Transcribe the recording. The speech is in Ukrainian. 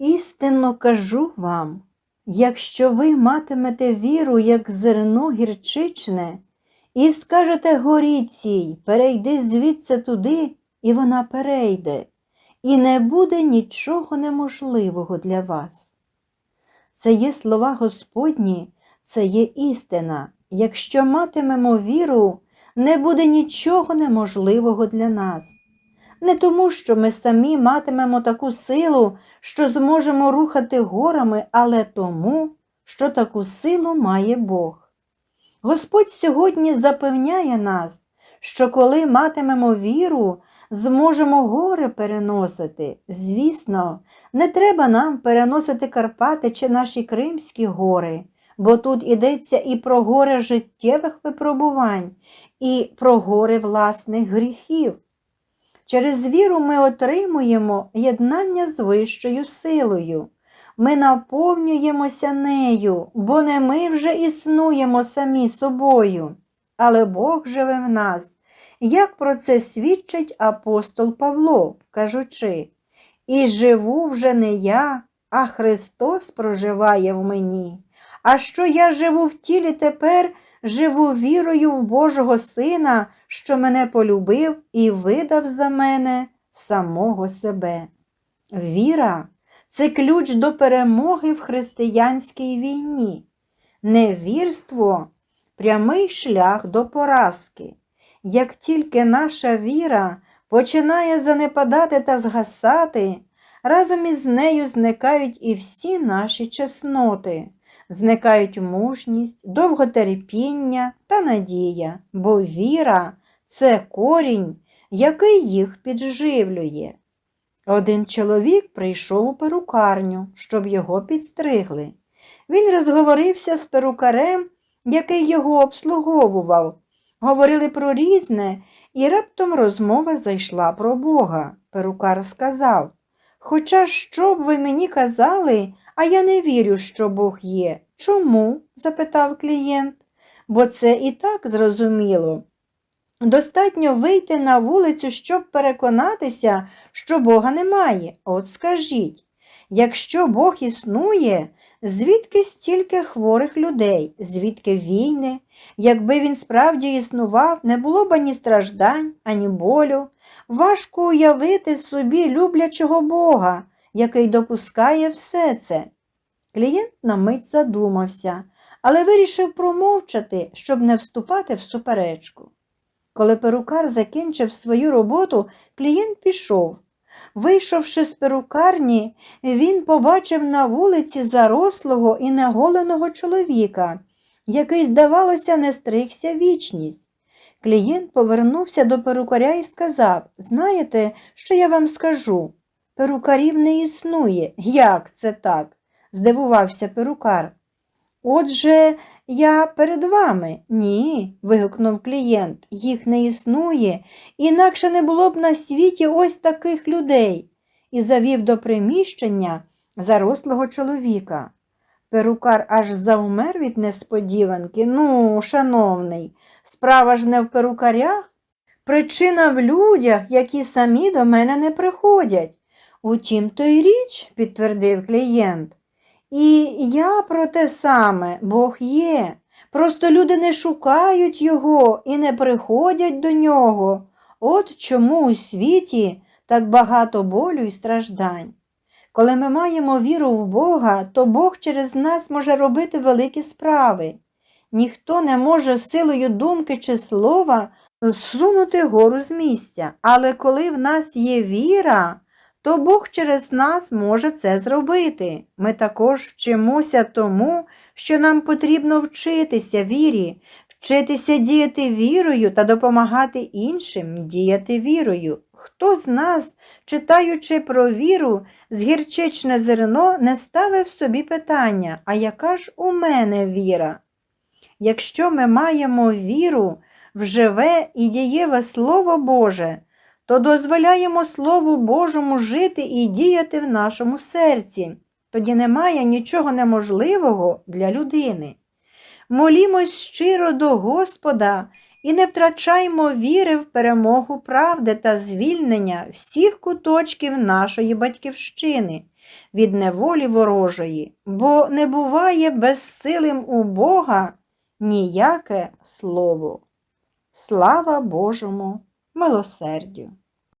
Істинно кажу вам, якщо ви матимете віру, як зерно гірчичне, і скажете горі цій, перейди звідси туди, і вона перейде, і не буде нічого неможливого для вас. Це є слова Господні, це є істина. Якщо матимемо віру, не буде нічого неможливого для нас. Не тому, що ми самі матимемо таку силу, що зможемо рухати горами, але тому, що таку силу має Бог. Господь сьогодні запевняє нас, що коли матимемо віру, зможемо гори переносити. Звісно, не треба нам переносити Карпати чи наші Кримські гори, бо тут йдеться і про гори життєвих випробувань, і про гори власних гріхів. Через віру ми отримуємо єднання з вищою силою. Ми наповнюємося нею, бо не ми вже існуємо самі собою, але Бог живе в нас, як про це свідчить апостол Павло, кажучи, і живу вже не я, а Христос проживає в мені. А що я живу в тілі тепер, живу вірою в Божого Сина, що мене полюбив і видав за мене самого себе. Віра це ключ до перемоги в християнській війні. Невірство прямий шлях до поразки. Як тільки наша віра починає занепадати та згасати, разом із нею зникають і всі наші чесноти, зникають мужність, довготерпіння та надія, бо віра це корінь, який їх підживлює. Один чоловік прийшов у перукарню, щоб його підстригли. Він розговорився з перукарем, який його обслуговував. Говорили про різне, і раптом розмова зайшла про Бога. Перукар сказав Хоча що б ви мені казали, а я не вірю, що Бог є. Чому? запитав клієнт. Бо це і так зрозуміло. Достатньо вийти на вулицю, щоб переконатися, що Бога немає. От скажіть, якщо Бог існує, звідки стільки хворих людей, звідки війни? Якби він справді існував, не було б ані страждань, ані болю. Важко уявити собі люблячого Бога, який допускає все це. Клієнт на мить задумався, але вирішив промовчати, щоб не вступати в суперечку. Коли перукар закінчив свою роботу, клієнт пішов. Вийшовши з перукарні, він побачив на вулиці зарослого і неголеного чоловіка, який, здавалося, не стригся вічність. Клієнт повернувся до перукаря і сказав Знаєте, що я вам скажу? Перукарів не існує. Як це так? здивувався перукар. Отже, я перед вами. Ні, вигукнув клієнт, їх не існує, інакше не було б на світі ось таких людей, і завів до приміщення зарослого чоловіка. Перукар аж заумер від несподіванки. Ну, шановний, справа ж не в перукарях. Причина в людях, які самі до мене не приходять. Утім, то й річ, підтвердив клієнт. І я про те саме, Бог є. Просто люди не шукають Його і не приходять до нього. От чому у світі так багато болю і страждань. Коли ми маємо віру в Бога, то Бог через нас може робити великі справи. Ніхто не може силою думки чи слова зсунути гору з місця, але коли в нас є віра, то Бог через нас може це зробити. Ми також вчимося тому, що нам потрібно вчитися вірі, вчитися діяти вірою та допомагати іншим діяти вірою. Хто з нас, читаючи про віру, з гірчичне зерно, не ставив собі питання, а яка ж у мене віра? Якщо ми маємо віру в живе і дієве Слово Боже, то дозволяємо Слову Божому жити і діяти в нашому серці. Тоді немає нічого неможливого для людини. Молімось щиро до Господа і не втрачаймо віри в перемогу правди та звільнення всіх куточків нашої батьківщини від неволі ворожої, бо не буває безсилим у Бога ніяке слово. Слава Божому милосердю!